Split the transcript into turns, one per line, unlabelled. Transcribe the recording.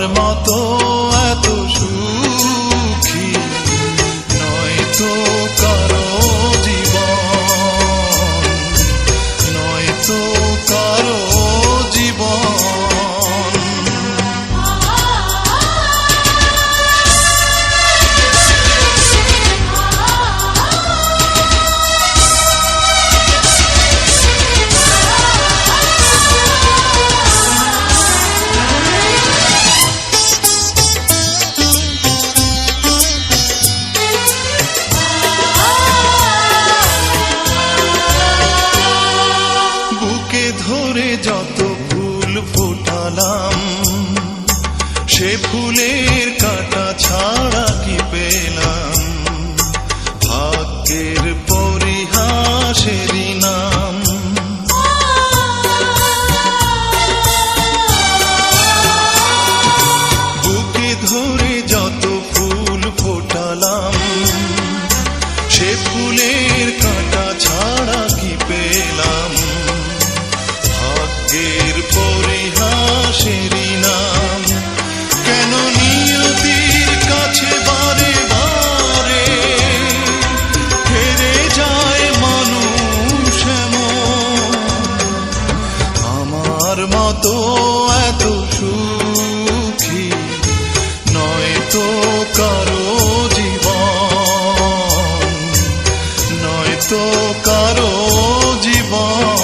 আমার মতো এত সুখী। নয়তো কারও ফোটালাম সে ফুলের আমার মতো এত সুখী নয় তো কারও জীবন নয় তো কারও জীবন।